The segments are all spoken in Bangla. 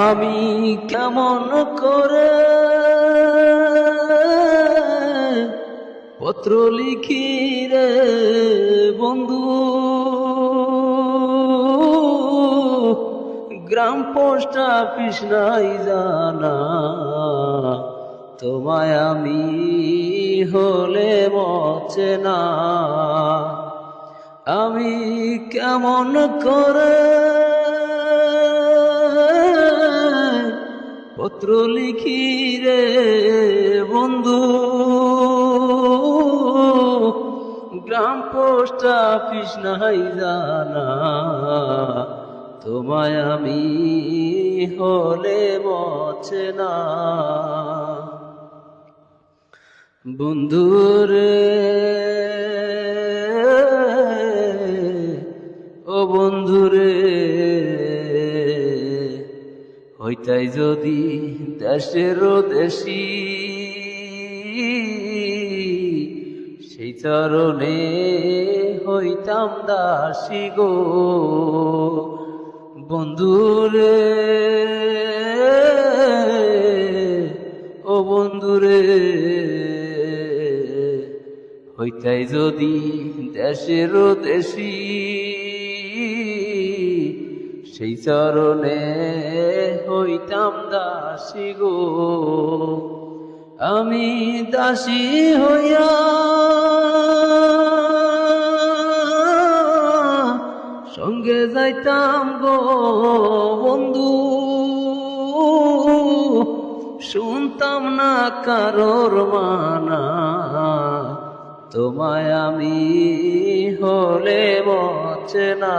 আমি কেমন করে পত্র লিখি রে বন্ধু? গ্রাম পোস্ট অফিস নাই জানা, তোমায় আমি হলে মচে না। আমি কেমন করে পত্র লিখি রে বন্ধু। গ্রাম পোস্ট অফিস নাই জানা, তোমায় আমি হলে মছে না। বন্ধুরে ও বন্ধুরে হইতাই যদি দেশের দেশি, সেই চরণে হইতাম দাসী গো। বন্ধুরে ও বন্ধুরে হইতাই যদি দেশের দেশি, সেই চরণে হইতাম দাসী গো। আমি দাসী হইয়া সঙ্গে যাইতাম গো বন্ধু। শুনতাম না কারোর মানা, তোমায় আমি হলে মচে না।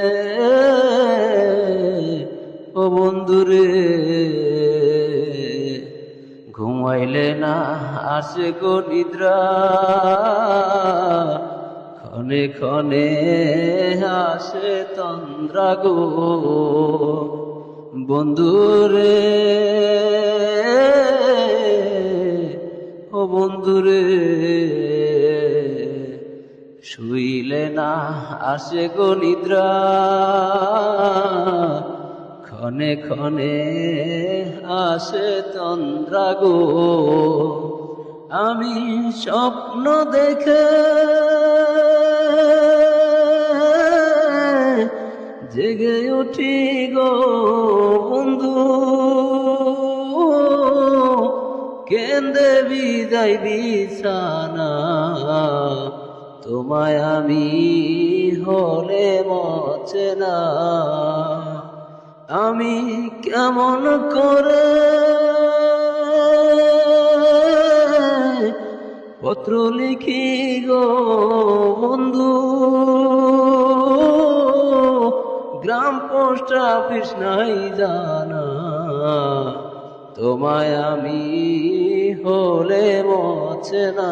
ঘুমাইলে না আসে গো নিদ্রা। ক্ষণে ক্ষণে আসে তন্দ্রা গো। বন্ধুরে, ও বন্ধুরে, শুইলে না আসে গো নিদ্রা। ক্ষণে ক্ষণে আসে তন্দ্রা গো। আমি স্বপ্ন দেখে জেগে উঠি গো বন্ধু। কেন্দ্রে বিদায় বিছানা, তোমায় আমি হলে মচে না আমি কেমন করে পত্র লিখি গো বন্ধু? গ্রাম পোস্ট অফিস নাই জানা, তোমায় আমি হলে মচে না।